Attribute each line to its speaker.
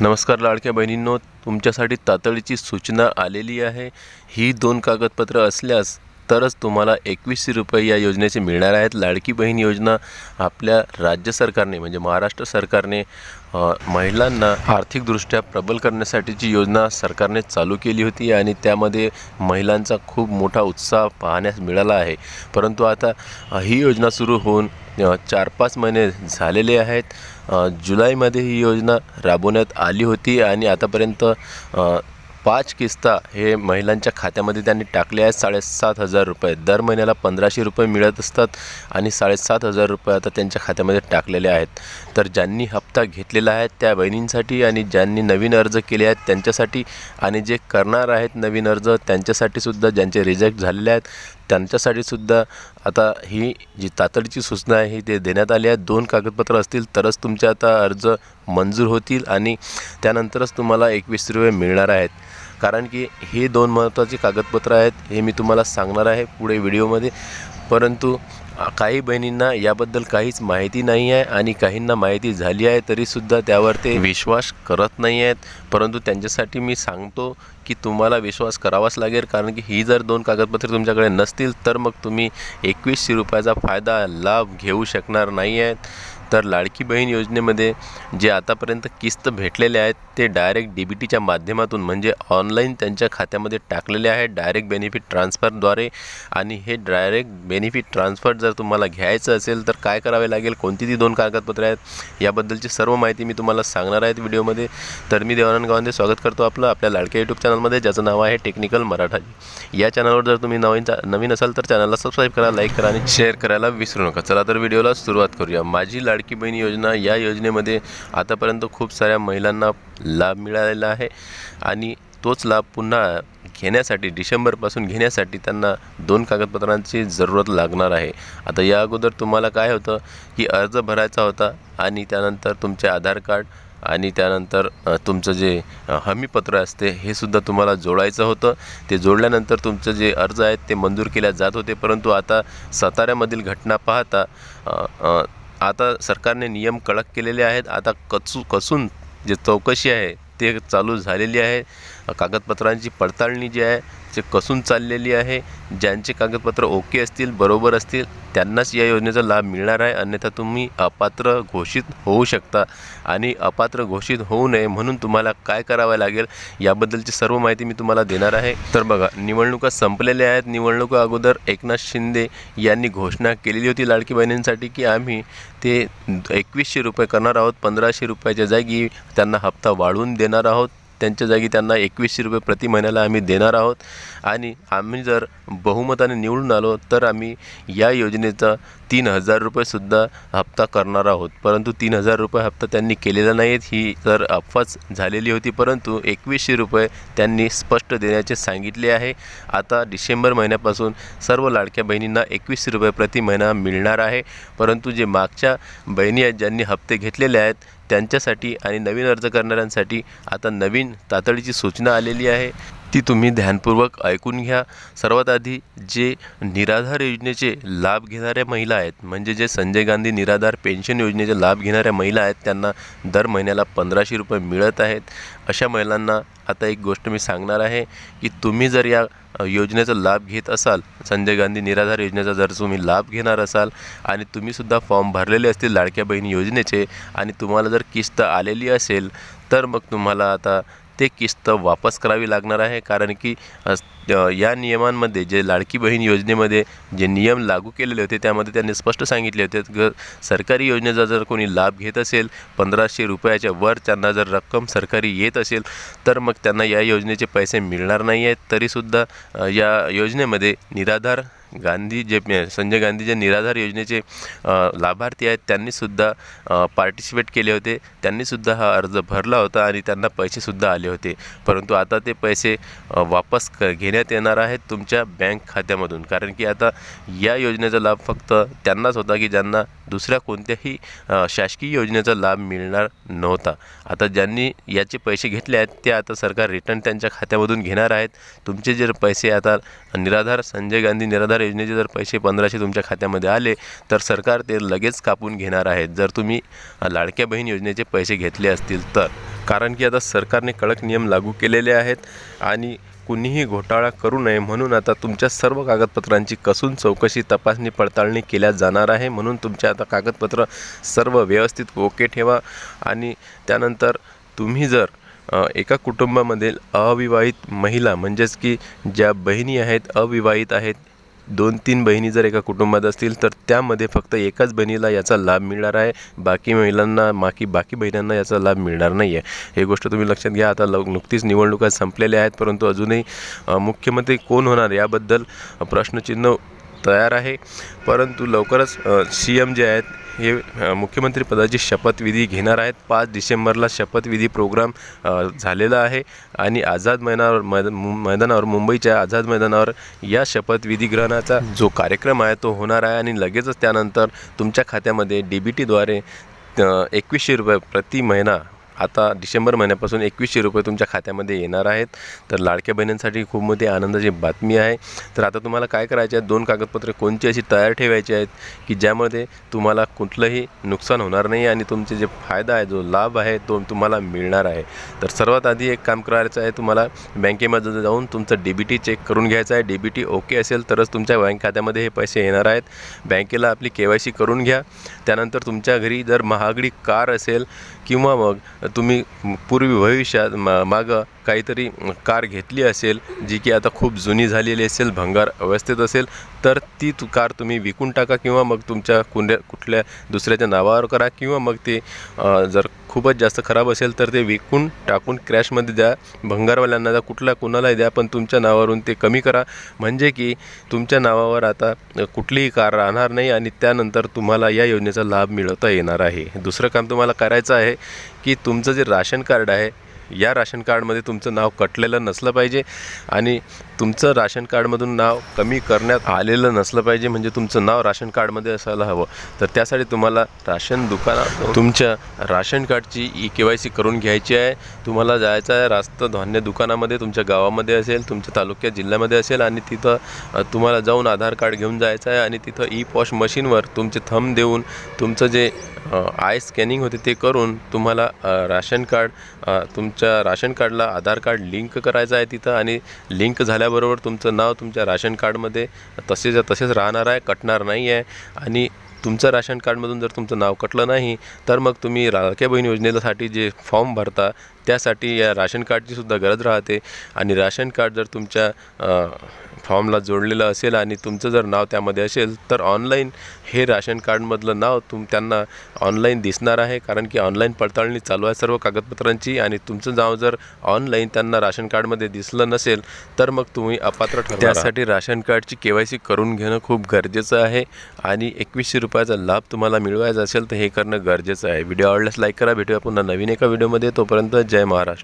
Speaker 1: नमस्कार लाडक्या बहिणींनो तुमच्यासाठी तातडीची सूचना आलेली आहे. ही दोन कागदपत्र असल्यास तरच तुम्हाला एकवीसशे रुपये या योजनेचे मिळणार आहेत. लाडकी बहीण योजना आपल्या राज्य सरकारने म्हणजे महाराष्ट्र सरकारने महिलांना आर्थिकदृष्ट्या प्रबल करण्यासाठीची योजना सरकारने चालू केली होती आणि त्यामध्ये महिलांचा खूप मोठा उत्साह पाहण्यास मिळाला आहे. परंतु आता ही योजना सुरू होऊन चार पाच महिने झालेले आहेत. जुलैमध्ये ही योजना राबवण्यात आली होती आणि आतापर्यंत पाच किस्ता हे महिलांच्या खात्यामध्ये त्यांनी टाकले आहेत. साडेसात हजार रुपये. दर महिन्याला पंधराशे रुपये मिळत असतात आणि साडेसात हजार रुपये आता त्यांच्या खात्यामध्ये टाकलेले आहेत. तर ज्यांनी हप्ता घेतलेला आहे त्या बहिणींसाठी आणि ज्यांनी नवीन अर्ज केले आहेत त्यांच्यासाठी आणि जे करणार आहेत नवीन अर्ज त्यांच्यासाठी सुद्धा ज्यांचे रिजेक्ट झालेले आहेत त्यांच्यासाठी सुद्धा आता ही जी तातडीची सूचना आहे ही ते देण्यात आली आहे. दोन कागदपत्र असतील तरच तुमचे आता अर्ज मंजूर होतील आणि त्यानंतरच तुम्हाला एकवीस रुपये मिळणार आहेत. कारण की हे दोन महत्त्वाची कागदपत्रं आहेत हे मी तुम्हाला सांगणार आहे पुढे व्हिडिओमध्ये. परंतु काही बहिणींना याबद्दल काहीच माहिती नाही आहे आणि काहींना माहिती झाली आहे तरीसुद्धा त्यावर ते विश्वास करत नाही आहेत. परंतु त्यांच्यासाठी मी सांगतो की तुम्हाला विश्वास करावाच लागेल. कारण की ही जर दोन कागदपत्रे तुमच्याकडे नसतील तर मग तुम्ही एकवीसशे रुपयाचा फायदा लाभ घेऊ शकणार नाही आहेत. तर लाडकी बहीण योजनेमध्ये जे आतापर्यंत किस्त भेटलेले आहेत ते डायरेक्ट डी बी टीच्या माध्यमातून म्हणजे ऑनलाईन त्यांच्या खात्यामध्ये टाकलेले आहेत डायरेक्ट बेनिफिट ट्रान्सफरद्वारे आणि हे डायरेक्ट बेनिफिट ट्रान्सफर जर तुम्हाला घ्यायचं असेल तर काय करावे लागेल? कोणती ती दोन कागदपत्रे आहेत? याबद्दलची सर्व माहिती मी तुम्हाला सांगणार आहेत व्हिडिओमध्ये. तर मी देवानंद गावांदे स्वागत करतो आपलं आपल्या लाडक्या यूट्यूब चॅनलमध्ये ज्याचं नाव आहे टेक्निकल मराठाजी या चॅनलवर जर तुम्ही नवीन नवीन असाल तर चॅनलला सबस्क्राईब करा लाईक करा आणि शेअर करायला विसरू नका. चला तर व्हिडिओला सुरुवात करूया. माझी लाडकी बहीण योजना. या योजनेमध्ये आतापर्यंत खूप साऱ्या महिलांना लाभ मिळालेला आहे आणि तोच लाभ पुन्हा घेण्यासाठी डिसेंबरपासून घेण्यासाठी त्यांना दोन कागदपत्रांची जरूरत लागणार आहे. आता या अगोदर तुम्हाला काय होतं की अर्ज भरायचा होता आणि त्यानंतर तुमचे आधार कार्ड आणि त्यानंतर तुमचं जे हमीपत्र असते हे सुद्धा तुम्हाला जोडायचं होतं. ते जोडल्यानंतर तुमचं जे अर्ज आहेत ते मंजूर केल्या जात होते. परंतु आता साताऱ्यामधील घटना पाहता आता सरकारने नियम कडक केलेले आहेत. आता कचू कसून जे चौकशी आहे ते चालू झालेली आहे. कागदपत्रांची पडताळणी जी आहे ते कसून चाललेली आहे ज्यांचे कागदपत्र ओके असतील बरोबर असतील त्यांनाच या योजनेचा लाभ मिळणार आहे. अन्यथा तुम्ही अपात्र घोषित होऊ शकता. आणि अपात्र घोषित होऊ नये म्हणून तुम्हाला काय करावं लागेल याबद्दलची सर्व माहिती मी तुम्हाला देणार आहे. तर बघा निवडणुका संपलेल्या आहेत. निवडणुका अगोदर एकनाथ शिंदे यांनी घोषणा केलेली होती लाडकी बहिणींसाठी की आम्ही ते एकवीसशे रुपये करणार आहोत पंधराशे रुपयाच्या जागी त्यांना हप्ता वाढवून देणार आहोत. त्यांच्या जागी त्यांना एकवीसशे रुपये प्रति महिन्याला आम्ही देणार आहोत. आणि आम्ही जर बहुमताने निवडून आलो तर आम्ही या योजनेचा तीन हजार रुपयेसुद्धा हप्ता करणार आहोत. परंतु तीन हजार रुपये हप्ता त्यांनी केलेला नाहीत ही तर अफवाच झालेली होती. परंतु एकवीसशे रुपये त्यांनी स्पष्ट देण्याचे सांगितले आहे. आता डिसेंबर महिन्यापासून सर्व लाडक्या बहिणींना एकवीसशे रुपये प्रति महिना मिळणार आहे. परंतु जे मागच्या बहिणी आहेत ज्यांनी हप्ते घेतलेले आहेत त्यांच्यासाठी आणि नवीन अर्ज करणाऱ्यांसाठी आता नवीन तातडीची सूचना आलेली आहे. ती तुम्ही ध्यानपूर्वक ऐकून घ्या. सर्वात आधी जे निराधार योजनेचे लाभ घेणाऱ्या महिला आहेत म्हणजे जे संजय गांधी निराधार पेन्शन योजनेचे लाभ घेणाऱ्या महिला आहेत त्यांना दर महिन्याला पंधराशे रुपये मिळत आहेत. अशा महिलांना आता एक गोष्ट मी सांगणार आहे की तुम्ही जर या योजनेचा लाभ घेत असाल संजय गांधी निराधार योजनेचा जर तुम्ही लाभ घेणार असाल आणि तुम्हीसुद्धा फॉर्म भरलेले असतील लाडक्या बहीण योजनेचे आणि तुम्हाला जर किस्त आलेली असेल तर मग तुम्हाला आता ते किस्त वापस करावी लागणार आहे कारण की या नियमांमध्ये जे लाडकी बहीण योजनेमध्ये जे नियम लागू केलेले होते त्यामध्ये त्यांनी स्पष्ट सांगितले होते ग सरकारी योजनेचा जर कोणी लाभ घेत असेल पंधराशे रुपयाच्या वर त्यांना जर रक्कम सरकारी येत असेल तर मग त्यांना या योजनेचे पैसे मिळणार नाही आहेत तरीसुद्धा या योजनेमध्ये निराधार गांधी जे संजय गांधी जे निराधार योजनेचे लाभार्थी आहेत त्यांनीसुद्धा पार्टिसिपेट केले होते. त्यांनीसुद्धा हा अर्ज भरला होता आणि त्यांना पैसेसुद्धा आले होते. परंतु आता ते पैसे वापस क घेण्यात येणार आहेत तुमच्या बँक खात्यामधून. कारण की आता या योजनेचा लाभ फक्त त्यांनाच होता की ज्यांना दुसऱ्या कोणत्याही शासकीय योजनेचा लाभ मिळणार नव्हता. आता ज्यांनी याचे पैसे घेतले आहेत ते आता सरकार रिटर्न त्यांच्या खात्यामधून घेणार आहेत. तुमचे जे पैसे आता निराधार संजय गांधी निराधार योजनेचे जर पैसे पंधराशे तुमच्या खात्यामध्ये आले तर सरकार ते लगेच कापून घेणार आहेत. जर तुम्ही लाडक्या बहीण योजनेचे पैसे घेतले असतील तर. कारण की आता सरकारने कडक नियम लागू केलेले आहेत आणि कुणीही घोटाळा करू नये म्हणून आता तुमच्या सर्व कागदपत्रांची कसून चौकशी तपासणी पडताळणी केल्या जाणार आहे म्हणून तुमच्या आता कागदपत्र सर्व व्यवस्थित ओके ठेवा आणि त्यानंतर तुम्ही जर एका कुटुंबामधील अविवाहित महिला म्हणजेच की ज्या बहिणी आहेत अविवाहित आहेत दोन तीन बहिणी जर एका कुटुंबात असतील तर त्यामध्ये फक्त एकाच बहिणीला याचा लाभ मिळणार आहे. बाकी महिलांना बाकी बाकी बहिणींना याचा लाभ मिळणार नाही आहे हे गोष्ट तुम्ही लक्षात घ्या. आता लव नुकतीच निवडणुका संपलेल्या आहेत परंतु अजूनही मुख्यमंत्री कोण होणार याबद्दल प्रश्नचिन्ह तयार आहे. परंतु लवकरच सी एम जे आहेत हे मुख्यमंत्रीपदाची मुख्यमंत्री पदाची शपथविधी घेणार आहेत. पाच डिसेंबरला शपथविधी प्रोग्राम झालेला आहे. आणि आझाद मैदानावर मैद मु- मैदानावर मुंबईच्या आझाद मैदानावर या शपथविधी ग्रहणाचा जो कार्यक्रम आहे तो होणार आहे. आणि लगेचच त्यानंतर तुमच्या खात्यामध्ये डी बी टीद्वारे एकवीसशे रुपये प्रति महिना आता डिसेंबर महिन्यापासून एकवीसशे रुपये तुमच्या खात्यामध्ये येणार आहेत. तर लाडक्या बहिणींसाठी खूप मोठी आनंदाची बातमी आहे. तर आता तुम्हाला काय करायचे आहेत? दोन कागदपत्रे कोणती अशी तयार ठेवायची आहेत की ज्यामध्ये तुम्हाला कुठलंही नुकसान होणार नाही आणि तुमचे जे फायदा आहे जो लाभ आहे तो तुम्हाला मिळणार आहे. तर सर्वात आधी एक काम करायचं आहे तुम्हाला बँकेमध्ये जाऊन तुमचं डी बी टी चेक करून घ्यायचं आहे. डी बी टी ओके असेल तरच तुमच्या बँक खात्यामध्ये हे पैसे येणार आहेत. बँकेला आपली के वाय सी करून घ्या. त्यानंतर तुमच्या घरी जर महागडी कार असेल किंवा मग तुम्ही पूर्वी भविष्यात मा मागं काहीतरी कार घेतली असेल जी की आता खूप जुनी झालेली असेल भंगार अवस्थेत असेल तर ती तु कार तुम्ही विकून टाका किंवा मग तुमच्या कुंड्या कुठल्या दुसऱ्याच्या नावावर करा किंवा मग ते जर खूपच जास्त खराब असेल तर ते विकून टाकून क्रॅशमध्ये द्या. भंगारवाल्यांना द्या. कुठल्या कुणालाही द्या पण तुमच्या नावावरून ते कमी करा. म्हणजे की तुमच्या नावावर आता कुठलीही कार राहणार नाही आणि त्यानंतर तुम्हाला या योजनेचा लाभ मिळवता येणार आहे. दुसरं काम तुम्हाला करायचं आहे की तुमचं जे राशन कार्ड आहे या राशन कार्डमध्ये तुमचं नाव कटलेलं नसलं पाहिजे आणि तुमचं राशन कार्डमधून नाव कमी करण्यात आलेलं नसलं पाहिजे म्हणजे तुमचं नाव राशन कार्डमध्ये असायला हवं. तर त्यासाठी तुम्हाला राशन दुकानात तुमच्या राशन कार्डची ई के वाय सी करून घ्यायची आहे. तुम्हाला जायचं आहे रास्त धान्य दुकानामध्ये तुमच्या गावामध्ये असेल तुमच्या तालुक्यात जिल्ह्यामध्ये असेल आणि तिथं तुम्हाला जाऊन आधार कार्ड घेऊन जायचं आहे आणि तिथं ई पॉश मशीनवर तुमचे थंब देऊन तुमचं जे आय स्कॅनिंग होते ते करून तुम्हाला राशन कार्ड तुमचं तुमच्या राशन कार्डला आधार कार्ड लिंक करायचं आहे तिथं आणि लिंक झाल्याबरोबर तुमचं नाव तुमच्या राशन कार्डमध्ये तसेच तसेच राहणार आहे कटणार नाही आहे. आणि तुमचं राशन कार्डमधून जर तुमचं नाव कटलं नाही तर मग तुम्ही लाडक्या बहीण योजनेसाठी जे फॉर्म भरता त्यासाठी या राशन कार्डची सुद्धा गरज राहते. आणि राशन कार्ड जर तुमच्या फॉर्मला जोडलेलं असेल आणि तुमचं जर नाव त्यामध्ये असेल तर ऑनलाईन हे राशन कार्डमधलं नाव तुम त्यांना ऑनलाईन दिसणार आहे. कारण की ऑनलाईन पडताळणी चालू आहे सर्व कागदपत्रांची आणि तुमचं नाव जर ऑनलाईन त्यांना राशन कार्डमध्ये दिसलं नसेल तर मग तुम्ही अपात्र ठरणार त्यासाठी राशन कार्डची के वाय सी करून घेणं खूप गरजेचं आहे आणि एकवीसशे रुपयाचा लाभ तुम्हाला मिळवायचा असेल तर हे करणं गरजेचं आहे. व्हिडिओ आवडल्यास लाईक करा. भेटूया पुन्हा नवीन एका व्हिडिओमध्ये. तोपर्यंत जय महाराष्ट्र.